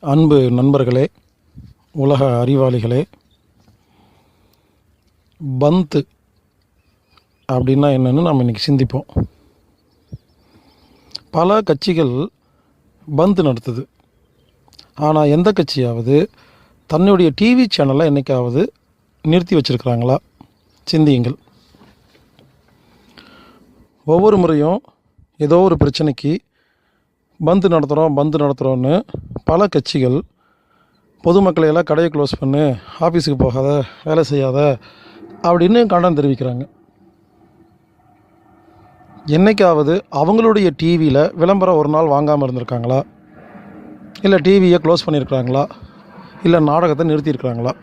அன்பு நண்பர்களே உலக அறிவாளிகளே பந்து அப்படின்னா என்னன்னு நாம் இன்றைக்கி சிந்திப்போம். பல கட்சிகள் பந்து நடத்துது. ஆனால் எந்த கட்சியாவது தன்னுடைய டிவி சேனலை என்றைக்காவது நிறுத்தி வச்சுருக்கிறாங்களா? சிந்தியுங்கள். ஒவ்வொரு முறையும் ஏதோ ஒரு பிரச்சனைக்கு பந்து நடத்துகிறோம் பந்து நடத்துகிறோன்னு பல கட்சிகள் பொதுமக்களை எல்லாம் கடையை க்ளோஸ் பண்ணு ஆஃபீஸுக்கு போகாத வேலை செய்யாத அப்படின்னு கண்டனம் தெரிவிக்கிறாங்க. என்னைக்காவது அவங்களுடைய டிவியில் விளம்பரம் ஒரு நாள் வாங்காமல் இருந்திருக்காங்களா? இல்லை டிவியை க்ளோஸ் பண்ணியிருக்கிறாங்களா? இல்லை நாடகத்தை நிறுத்தியிருக்கிறாங்களா?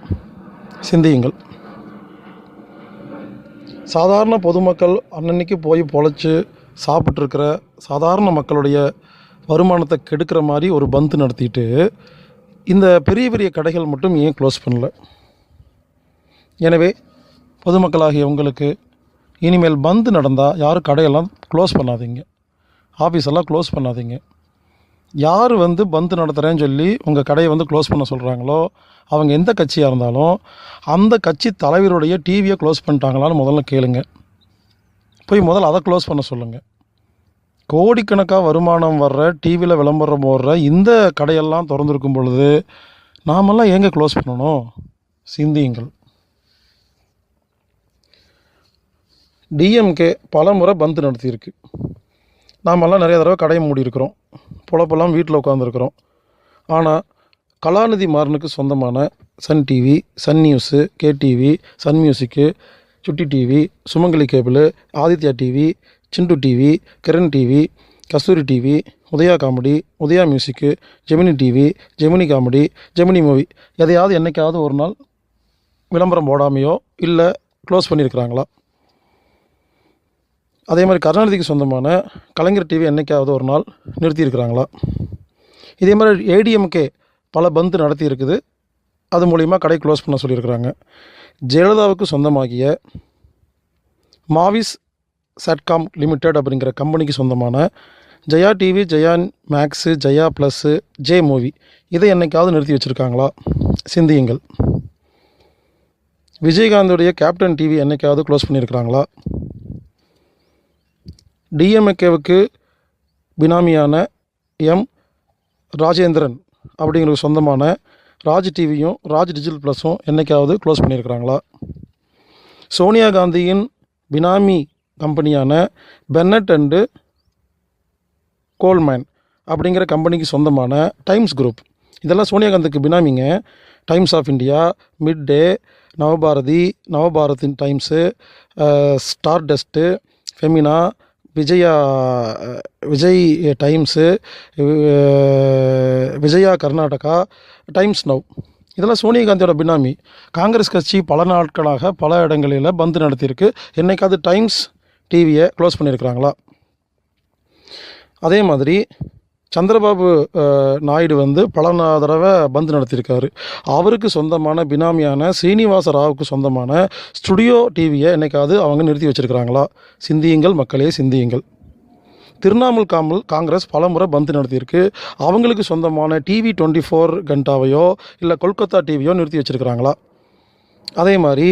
சிந்தியுங்கள். சாதாரண பொதுமக்கள் அன்னன்னைக்கு போய் பொழைச்சி சாப்பிட்ருக்கிற சாதாரண மக்களுடைய வருமானத்தை கெடுக்கிற மாதிரி ஒரு பந்து நடத்திட்டு இந்த பெரிய பெரிய கடைகள் மட்டும் ஏன் க்ளோஸ் பண்ணல? எனவே பொதுமக்களாகிய உங்களுக்கு இனிமேல் பந்து நடந்தால் யாரும் கடையெல்லாம் க்ளோஸ் பண்ணாதீங்க. ஆஃபீஸெல்லாம் க்ளோஸ் பண்ணாதீங்க. யார் வந்து பந்து நடத்துகிறேன்னு சொல்லி உங்கள் கடையை வந்து க்ளோஸ் பண்ண சொல்கிறாங்களோ அவங்க எந்த கட்சியாக இருந்தாலும் அந்த கட்சி தலைவருடைய டிவியை க்ளோஸ் பண்ணிட்டாங்களான்னு முதல்ல கேளுங்க. போய் முதல்ல அதை க்ளோஸ் பண்ண சொல்லுங்கள் கோடிக்கணக்காக வருமானம் வர்ற டிவியில் விளம்பரம் போடுற இந்த கடையெல்லாம் திறந்துருக்கும் பொழுது நாமெல்லாம் எங்கே க்ளோஸ் பண்ணணும்? சிந்தியுங்கள். டிஎம்கே பல முறை பந்து நடத்தியிருக்கு. நாமெல்லாம் நிறைய தடவை கடையை மூடியிருக்கிறோம். பொழப்பெல்லாம் வீட்டில் உட்காந்துருக்குறோம் ஆனால் கலாநிதி மாறனுக்கு சொந்தமான Sun TV Sun news KTV Sun music Chutti TV Sumangali cable Adithya TV Chintu TV Kiran TV Kasthuri TV Udaya comedy Udaya music Gemini TV Gemini comedy Gemini movie எதையாவது என்றைக்காவது ஒரு நாள் விளம்பரம் போடாமையோ இல்லை க்ளோஸ் பண்ணியிருக்கிறாங்களா அதே மாதிரி கருணாநிதிக்கு சொந்தமான கலைஞர் டிவி என்னைக்காவது ஒரு நாள் நிறுத்தியிருக்கிறாங்களா? இதே மாதிரி ஏடிஎம்கே பல பந்து நடத்தி இருக்குது அது மூலிமா கடை க்ளோஸ் பண்ண சொல்லியிருக்கிறாங்க. ஜெயலலிதாவுக்கு சொந்தமாகிய மாவிஸ் சட்காம் லிமிடெட் அப்படிங்கிற கம்பெனிக்கு சொந்தமான Jaya TV Jaya max Jaya plus J movie இதை என்னைக்காவது நிறுத்தி வச்சுருக்காங்களா? சிந்தியுங்கள். விஜயகாந்தோடைய கேப்டன் டிவி என்னைக்காவது க்ளோஸ் பண்ணியிருக்கிறாங்களா? டிஎம்ஏகேவுக்கு பினாமியான எம் ராஜேந்திரன் அப்படிங்கிற சொந்தமான ராஜ் டிவியும் ராஜ் டிஜிட்டல் ப்ளஸும் என்னைக்காவது க்ளோஸ் பண்ணியிருக்கிறாங்களா? சோனியா காந்தியின் பினாமி கம்பெனியான பென்னட் அண்டு கோல்மேன் அப்படிங்கிற கம்பெனிக்கு சொந்தமான டைம்ஸ் குரூப் இதெல்லாம் சோனியா காந்திக்கு பினாமிங்க Times of India mid day Navabharati நவபாரதின் Times Stardust Femina Vijaya Vijay Times Vijaya Karnataka Times now இதெல்லாம் சோனியா காந்தியோட பினாமி. காங்கிரஸ் கட்சி பல நாட்களாக பல இடங்களில் பந்து நடத்தியிருக்கு. என்னைக்காவது டைம்ஸ் டிவியை க்ளோஸ் பண்ணியிருக்கிறாங்களா? அதே மாதிரி சந்திரபாபு நாயுடு வந்து பல தடவை பந்து நடத்தியிருக்காரு. அவருக்கு சொந்தமான பினாமியான ஸ்ரீனிவாச ராவுக்கு சொந்தமான ஸ்டுடியோ டிவியை என்னைக்காவது அவங்க நிறுத்தி வச்சுருக்கிறாங்களா? சிந்தியுங்கள் மக்களே சிந்தியுங்கள். திருவண்ணாமலை காமல் காங்கிரஸ் பலமுறை பந்து நடத்தியிருக்கு. அவங்களுக்கு சொந்தமான டிவி டுவெண்ட்டி ஃபோர் கண்டாவையோ இல்லை கொல்கத்தா டிவியோ நிறுத்தி வச்சிருக்கிறாங்களா? அதே மாதிரி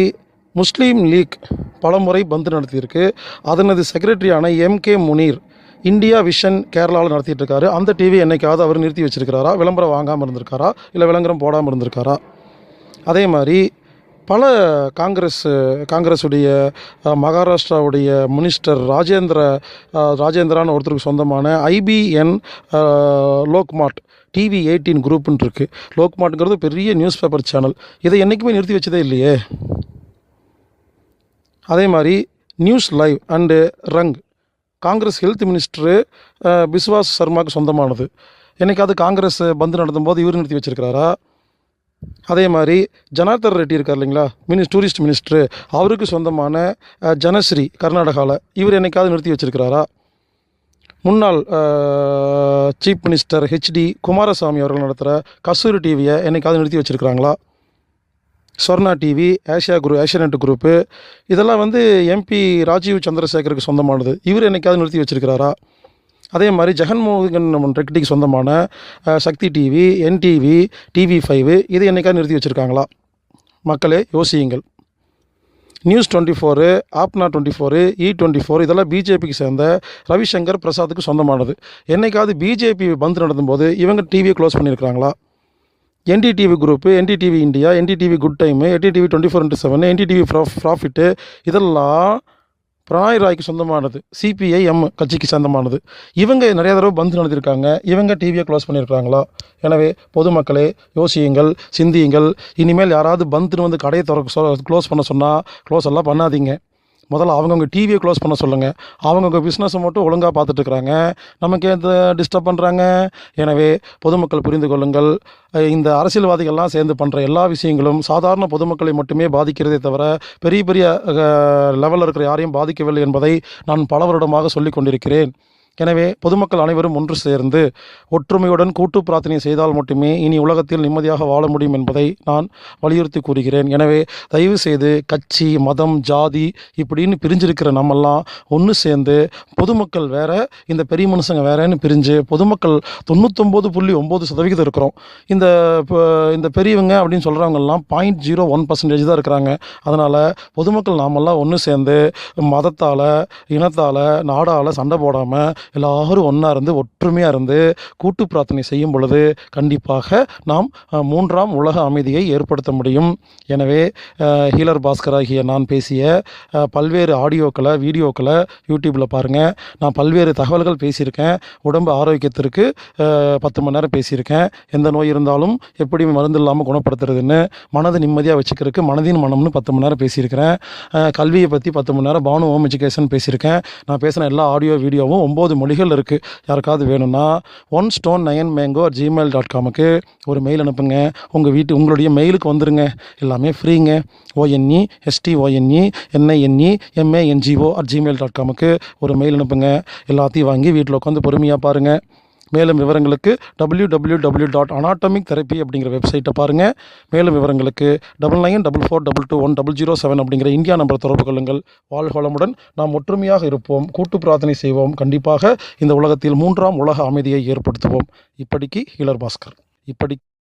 முஸ்லீம் லீக் பலமுறை பந்து நடத்தியிருக்கு. அதனது செக்ரட்டரியான எம்கே முனீர் இந்தியா விஷன் கேரளாவில் நடத்திட்டு இருக்காரு அந்த டிவி என்னைக்காவது அவர் நிறுத்தி வச்சிருக்கிறாரா? விளம்பரம் வாங்காமல் இருந்திருக்காரா? இல்லை விளம்பரம் போடாமல் இருந்திருக்காரா? அதே மாதிரி பல காங்கிரஸ் காங்கிரஸுடைய மகாராஷ்டிராவுடைய மினிஸ்டர் ராஜேந்திர ராஜேந்திரான்னு ஒருத்தருக்கு சொந்தமான ஐபிஎன் லோக்மார்ட் டிவி எயிட்டீன் குரூப்புன்னு இருக்குது லோக்மார்ட்ங்கிறது பெரிய நியூஸ் பேப்பர் சேனல். இதை என்றைக்குமே நிறுத்தி வச்சதே இல்லையே. அதே மாதிரி news live and Rang. Congress health minister Biswas சர்மாவுக்கு சொந்தமானது. என்னைக்காவது காங்கிரஸ் பந்து நடத்தும்போது இவர் நிறுத்தி வச்சுருக்கிறாரா? அதே மாதிரி ஜனார்தன் ரெட்டி இருக்கார் இல்லைங்களா? மினி டூரிஸ்ட் மினிஸ்டரு அவருக்கு சொந்தமான ஜனஸ்ரீ கர்நாடகாவில் இவர் என்னைக்காவது நிறுத்தி வச்சிருக்கிறாரா? முன்னாள் சீஃப் மினிஸ்டர் ஹெச்டி குமாரசாமி அவர்கள் நடத்துகிற கஸ்தூரி டிவியை என்னைக்காவது நிறுத்தி வச்சிருக்கிறாங்களா? Swarna TV Asia group Asianet group இதெல்லாம் வந்து எம்பி ராஜீவ் சந்திரசேகருக்கு சொந்தமானது. இவர் என்னைக்காவது நிறுத்தி வச்சிருக்கிறாரா? அதே மாதிரி ஜெகன்மோகன் ரெட்டிக்கு சொந்தமான Sakthi TV NTV TV five இது என்னைக்காவது நிறுத்தி வச்சுருக்காங்களா? மக்களே யோசியுங்கள். News twenty four Apna twenty four E twenty four இதெல்லாம் பிஜேபிக்கு சேர்ந்த ரவிசங்கர் பிரசாத்துக்கு சொந்தமானது. என்னைக்காவது பிஜேபி பந்த் நடத்தும்போது இவங்க டிவியை close பண்ணியிருக்கிறாங்களா? NDTV group NDTV India NDTV good time NDTV twenty four into seven NDTV profit இதெல்லாம் பிராய் ராய்க்கு சொந்தமானது. சிபிஐஎம் கட்சிக்கு சொந்தமானது. இவங்க நிறைய தடவை பந்து நடத்திருக்காங்க. இவங்க டிவியை க்ளோஸ் பண்ணியிருக்காங்களா எனவே பொதுமக்களே யோசியுங்கள் சிந்தியுங்கள். இனிமேல் யாராவது பந்துன்னு வந்து கடையை திற க்ளோஸ் பண்ண சொன்னால் க்ளோஸ் எல்லாம் பண்ணாதீங்க. முதல்ல அவங்கவுங்க டிவியை க்ளோஸ் பண்ண சொல்லுங்கள் அவங்கவுங்க பிஸ்னஸை மட்டும் ஒழுங்காக பார்த்துட்டுருக்குறாங்க. நமக்கு எந்த டிஸ்டர்ப் பண்ணுறாங்க எனவே பொதுமக்கள் புரிந்து கொள்ளுங்கள். இந்த அரசியல்வாதிகள்லாம் சேர்ந்து பண்ணுற எல்லா விஷயங்களும் சாதாரண பொதுமக்களை மட்டுமே பாதிக்கிறதே தவிர பெரிய பெரிய லெவலில் இருக்கிற யாரையும் பாதிக்கவில்லை என்பதை நான் பல வருடமாக சொல்லிக் கொண்டிருக்கிறேன் எனவே பொதுமக்கள் அனைவரும் ஒன்று சேர்ந்து ஒற்றுமையுடன் கூட்டு பிரார்த்தனை செய்தால் மட்டுமே இனி உலகத்தில் நிம்மதியாக வாழ முடியும் என்பதை நான் வலியுறுத்தி கூறுகிறேன். எனவே தயவு செய்து கட்சி மதம் ஜாதி இப்படின்னு பிரிஞ்சிருக்கிற நம்மெல்லாம் ஒன்று சேர்ந்து பொதுமக்கள் வேற இந்த பெரிய மனுஷங்க வேறன்னு பிரிஞ்சு பொதுமக்கள் தொண்ணூத்தொம்பது புள்ளி ஒம்பது சதவிகிதம் இருக்கிறோம். இந்த இந்த பெரியவங்க அப்படின்னு சொல்கிறவங்கெல்லாம் பாயிண்ட் ஜீரோ ஒன் பர்சன்டேஜ் தான் இருக்கிறாங்க. அதனால் பொதுமக்கள் நாமெல்லாம் ஒன்று சேர்ந்து மதத்தால் இனத்தால் நாடால் சண்டை போடாமல் எல்லாரும் ஒன்றா இருந்து ஒற்றுமையாக இருந்து கூட்டு பிரார்த்தனை செய்யும் பொழுது கண்டிப்பாக நாம் மூன்றாம் உலக அமைதியை ஏற்படுத்த முடியும். எனவே ஹீலர் பாஸ்கர் ஆகிய நான் பேசிய பல்வேறு ஆடியோக்களை வீடியோக்களை யூடியூப்பில் பாருங்கள் நான் பல்வேறு தகவல்கள் பேசியிருக்கேன். உடம்பு ஆரோக்கியத்திற்கு பத்து மணி நேரம் பேசியிருக்கேன். எந்த நோய் இருந்தாலும் எப்படி மருந்து இல்லாமல் குணப்படுத்துறதுன்னு மனதை நிம்மதியாக வச்சுக்கிறதுக்கு மனதின் மனம்னு பத்து மணி நேரம் பேசியிருக்கிறேன். கல்வியை பற்றி பத்து மணி நேரம் பானு ஹோம் எஜுகேஷன் பேசியிருக்கேன். நான் பேசின எல்லா ஆடியோ வீடியோவும் ஒம்பது மொழிகள் இருக்குது யாருக்காவது வேணும்னா one stone nine mango Gmail dot காமுக்கு ஒரு மெயில் அனுப்புங்க. உங்கள் வீட்டு உங்களுடைய மெயிலுக்கு வந்துருங்க. எல்லாமே ஃப்ரீங்க ONE ST ONE NINE MANGO at Gmail dot காமுக்கு ஒரு மெயில் அனுப்புங்க. எல்லாத்தையும் வாங்கி வீட்டில் உட்காந்து பொறுமையாக பாருங்கள் மேலும் விவரங்களுக்கு W W W dot anatomic therapy அப்படிங்கிற வெப்சைட்டை பாருங்கள் மேலும் விவரங்களுக்கு double nine double four double two one double zero seven அப்படிங்கிற இந்தியா நம்பர் தொடர்பு கொள்ளுங்கள். வாழ்கோளமுடன் நாம் ஒற்றுமையாக இருப்போம். கூட்டு பிரார்த்தனை செய்வோம். கண்டிப்பாக இந்த உலகத்தில் மூன்றாம் உலக அமைதியை ஏற்படுத்துவோம். இப்படிக்கு ஹீலர் பாஸ்கர். இப்படி